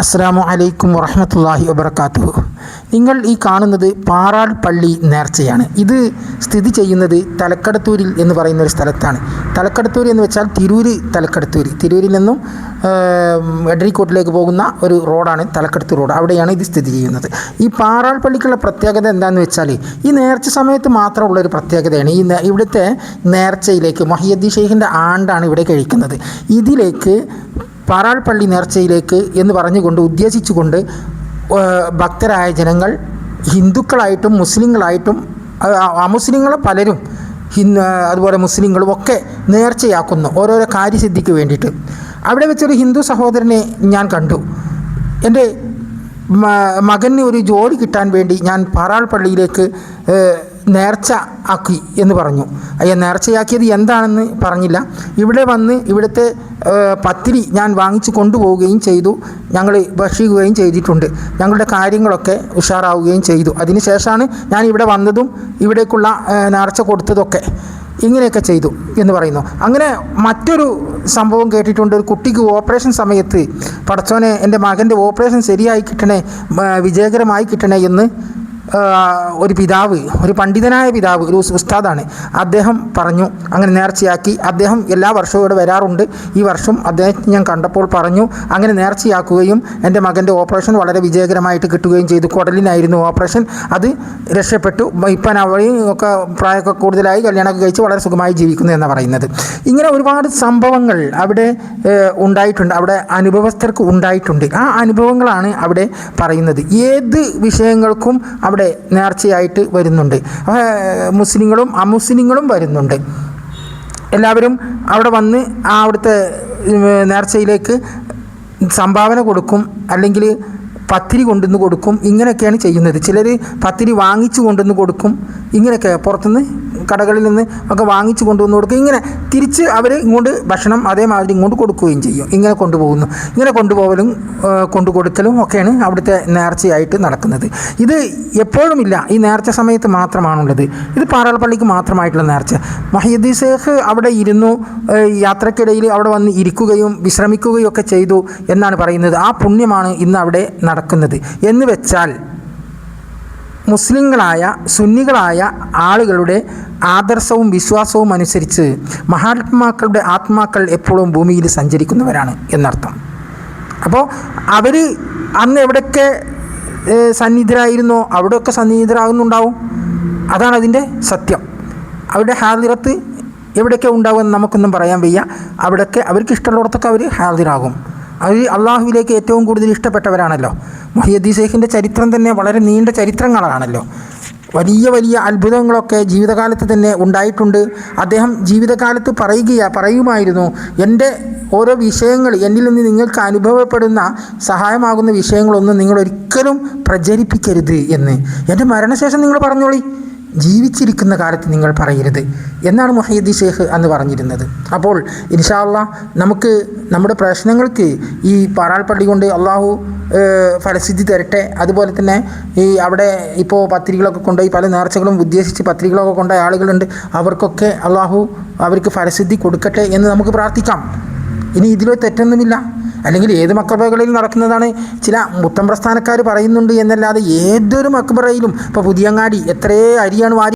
അസ്സാമു അലൈക്കും വറഹമത്തല്ലാഹി വബർക്കാത്തു നിങ്ങൾ ഈ കാണുന്നത് പാറാൾ പള്ളി നേർച്ചയാണ്. ഇത് സ്ഥിതി ചെയ്യുന്നത് തലക്കടത്തൂരിൽ എന്ന് പറയുന്ന ഒരു സ്ഥലത്താണ്. തലക്കടത്തൂർ എന്ന് വെച്ചാൽ തിരൂര് തലക്കടത്തൂർ. തിരൂരിൽ നിന്നും എഡ്രിക്കോട്ടിലേക്ക് പോകുന്ന ഒരു റോഡാണ് തലക്കടത്തൂർ റോഡ്. അവിടെയാണ് ഇത് സ്ഥിതി ചെയ്യുന്നത്. ഈ പാറാൾ പള്ളിക്കുള്ള പ്രത്യേകത എന്താണെന്ന് വെച്ചാൽ ഈ നേർച്ച സമയത്ത് മാത്രമുള്ള ഒരു പ്രത്യേകതയാണ്. ഈ ഇവിടുത്തെ നേർച്ചയിലേക്ക് മൊഹിയദ്ദി ഷെയ്ഖിന്റെ ആണ്ടാണ് ഇവിടെ കഴിക്കുന്നത്. ഇതിലേക്ക് പാറാൾ പള്ളി നേർച്ചയിലേക്ക് എന്ന് പറഞ്ഞുകൊണ്ട് ഉദ്ദേശിച്ചുകൊണ്ട് ഭക്തരായ ജനങ്ങൾ ഹിന്ദുക്കളായിട്ടും മുസ്ലിങ്ങളായിട്ടും അമുസ്ലിങ്ങൾ പലരും ഹിന്ദു അതുപോലെ മുസ്ലിങ്ങളും ഒക്കെ നേർച്ചയാക്കുന്നു ഓരോരോ കാര്യസിദ്ധിക്ക് വേണ്ടിയിട്ട്. അവിടെ വെച്ചൊരു ഹിന്ദു സഹോദരനെ ഞാൻ കണ്ടു. എന്റെ മകന് ഒരു ജോലി കിട്ടാൻ വേണ്ടി ഞാൻ പാറാൾ പള്ളിയിലേക്ക് നേർച്ച ആക്കി എന്ന് പറഞ്ഞു. അയ്യ നേർച്ചയാക്കിയത് എന്താണെന്ന് പറഞ്ഞില്ല. ഇവിടെ വന്ന് ഇവിടുത്തെ പത്തിരി ഞാൻ വാങ്ങിച്ചു കൊണ്ടുപോവുകയും ചെയ്തു. ഞങ്ങൾ ഭക്ഷിക്കുകയും ചെയ്തിട്ടുണ്ട്. ഞങ്ങളുടെ കാര്യങ്ങളൊക്കെ ഉഷാറാവുകയും ചെയ്തു. അതിനുശേഷമാണ് ഞാൻ ഇവിടെ വന്നതും ഇവിടേക്കുള്ള നേർച്ച കൊടുത്തതൊക്കെ ഇങ്ങനെയൊക്കെ ചെയ്തു എന്ന് പറയുന്നു. അങ്ങനെ മറ്റൊരു സംഭവം കേട്ടിട്ടുണ്ട്. ഒരു കുട്ടിക്ക് ഓപ്പറേഷൻ സമയത്ത് പടച്ചോനെ എന്റെ മകന്റെ ഓപ്പറേഷൻ ശരിയായി കിട്ടണേ വിജയകരമായി കിട്ടണേ എന്ന് ഒരു പിതാവ് ഒരു പണ്ഡിതനായ പിതാവ് ഒരു ഉസ്താദാണ്. അദ്ദേഹം പറഞ്ഞു അങ്ങനെ നേർച്ചയാക്കി. അദ്ദേഹം എല്ലാ വർഷവും ഇവിടെ വരാറുണ്ട്. ഈ വർഷം അദ്ദേഹത്തെ ഞാൻ കണ്ടപ്പോൾ പറഞ്ഞു അങ്ങനെ നേർച്ചയാക്കുകയും എന്റെ മകന്റെ ഓപ്പറേഷൻ വളരെ വിജയകരമായിട്ട് കിട്ടുകയും ചെയ്തു. കുടലിനായിരുന്നു ഓപ്പറേഷൻ. അത് രക്ഷപ്പെട്ടു. ഇപ്പം അവയും ഒക്കെ പ്രായമൊക്കെ കൂടുതലായി കല്യാണമൊക്കെ കഴിച്ച് വളരെ സുഖമായി ജീവിക്കുന്നു എന്നാണ് പറയുന്നത്. ഇങ്ങനെ ഒരുപാട് സംഭവങ്ങൾ അവിടെ ഉണ്ടായിട്ടുണ്ട്. അവിടെ അനുഭവസ്ഥർക്ക് ഉണ്ടായിട്ടുണ്ട്. ആ അനുഭവങ്ങളാണ് അവിടെ പറയുന്നത്. ഏത് വിഷയങ്ങൾക്കും അവിടെ നേർച്ചയായിട്ട് വരുന്നുണ്ട്. മുസ്ലിങ്ങളും അമുസ്ലിങ്ങളും വരുന്നുണ്ട്. എല്ലാവരും അവിടെ വന്ന് ആ അവിടുത്തെ നേർച്ചയിലേക്ക് സംഭാവന കൊടുക്കും അല്ലെങ്കിൽ പത്തിരി കൊണ്ടുവന്ന് കൊടുക്കും ഇങ്ങനെയൊക്കെയാണ് ചെയ്യുന്നത്. ചിലർ പത്തിരി വാങ്ങിച്ചു കൊണ്ടുവന്ന് കൊടുക്കും ഇങ്ങനെയൊക്കെ പുറത്തുനിന്ന് കടകളിൽ നിന്ന് ഒക്കെ വാങ്ങിച്ചു കൊണ്ടുവന്ന് കൊടുക്കും. ഇങ്ങനെ തിരിച്ച് അവർ ഇങ്ങോട്ട് ഭക്ഷണം അതേമാതിരി ഇങ്ങോട്ട് കൊടുക്കുകയും ചെയ്യും. ഇങ്ങനെ കൊണ്ടുപോകുന്നു. ഇങ്ങനെ കൊണ്ടുപോകലും കൊണ്ടു കൊണ്ടുകൊടുക്കലും ഒക്കെയാണ് അവിടുത്തെ നേർച്ചയായിട്ട് നടക്കുന്നത്. ഇത് എപ്പോഴുമില്ല ഈ നേർച്ച സമയത്ത് മാത്രമാണുള്ളത്. ഇത് പാറാൾപ്പള്ളിക്ക് മാത്രമായിട്ടുള്ള നേർച്ച. മഹിയുദ്ദീൻ ഷേഖ് അവിടെ ഇരുന്നു യാത്രക്കിടയിൽ അവിടെ വന്ന് ഇരിക്കുകയും വിശ്രമിക്കുകയും ഒക്കെ ചെയ്തു എന്നാണ് പറയുന്നത്. ആ പുണ്യമാണ് ഇന്ന് അവിടെ നടക്കുന്നത്. എന്ന് വെച്ചാൽ മുസ്ലിങ്ങളായ സുന്നികളായ ആളുകളുടെ ആദർശവും വിശ്വാസവും അനുസരിച്ച് മഹാത്മാക്കളുടെ ആത്മാക്കൾ എപ്പോഴും ഭൂമിയിൽ സഞ്ചരിക്കുന്നവരാണ് എന്നർത്ഥം. അപ്പോൾ അവർ അന്ന് എവിടെയൊക്കെ സന്നിധരായിരുന്നോ? അവിടെയൊക്കെ സന്നിഹിതരാകുന്നുണ്ടാവും അതാണ് അതിന്റെ സത്യം. അവരുടെ ഹാദിറത്ത് എവിടെയൊക്കെ ഉണ്ടാവുമെന്ന് നമുക്കൊന്നും പറയാൻ വയ്യ. അവിടെയൊക്കെ അവർക്ക് ഇഷ്ടമുള്ളിടത്തൊക്കെ അവർ ഹാദിറാകും. അവർ അള്ളാഹുവിലേക്ക് ഏറ്റവും കൂടുതൽ ഇഷ്ടപ്പെട്ടവരാണല്ലോ. മഹിയദ്ദി ഷെയ്ഖിന്റെ ചരിത്രം തന്നെ വളരെ നീണ്ട ചരിത്രങ്ങളാണല്ലോ. വലിയ വലിയ അത്ഭുതങ്ങളൊക്കെ ജീവിതകാലത്ത് തന്നെ ഉണ്ടായിട്ടുണ്ട്. അദ്ദേഹം ജീവിതകാലത്ത് പറയുകയാ പറയുമായിരുന്നു എന്റെ ഓരോ വിഷയങ്ങൾ എന്നിൽ നിന്ന് നിങ്ങൾക്ക് അനുഭവപ്പെടുന്ന സഹായമാകുന്ന വിഷയങ്ങളൊന്നും നിങ്ങൾ ഒരിക്കലും പ്രചരിപ്പിക്കരുത് എന്ന്. എന്റെ മരണശേഷം നിങ്ങൾ പറഞ്ഞോളി. ജീവിച്ചിരിക്കുന്ന കാലത്ത് നിങ്ങൾ പറയരുത് എന്നാണ് മൊഹീദ്ദി ഷേഖ് എന്ന് പറഞ്ഞിരുന്നത്. അപ്പോൾ ഇൻഷാല്ല നമുക്ക് നമ്മുടെ പ്രശ്നങ്ങൾക്ക് ഈ പാറാൾപ്പള്ളി കൊണ്ട് അള്ളാഹു ഫലസിദ്ധി തരട്ടെ. അതുപോലെ തന്നെ ഈ അവിടെ ഇപ്പോൾ പത്രികളൊക്കെ കൊണ്ടുപോയി പല നേർച്ചകളും ഉദ്ദേശിച്ച് പത്രികളൊക്കെ കൊണ്ടുപോയ ആളുകളുണ്ട്. അവർക്കൊക്കെ അള്ളാഹു അവർക്ക് ഫലസിദ്ധി കൊടുക്കട്ടെ എന്ന് നമുക്ക് പ്രാർത്ഥിക്കാം. ഇനി ഇതിലോ തെറ്റൊന്നുമില്ല. അല്ലെങ്കിൽ ഏത് മക്കബറകളിൽ നടക്കുന്നതാണ് ചില മുത്തം പ്രസ്ഥാനക്കാർ പറയുന്നുണ്ട് എന്നല്ലാതെ ഏതൊരു മക്ബറയിലും ഇപ്പോൾ പുതിയങ്ങാടി എത്രയേ അരിയാണ് വാരി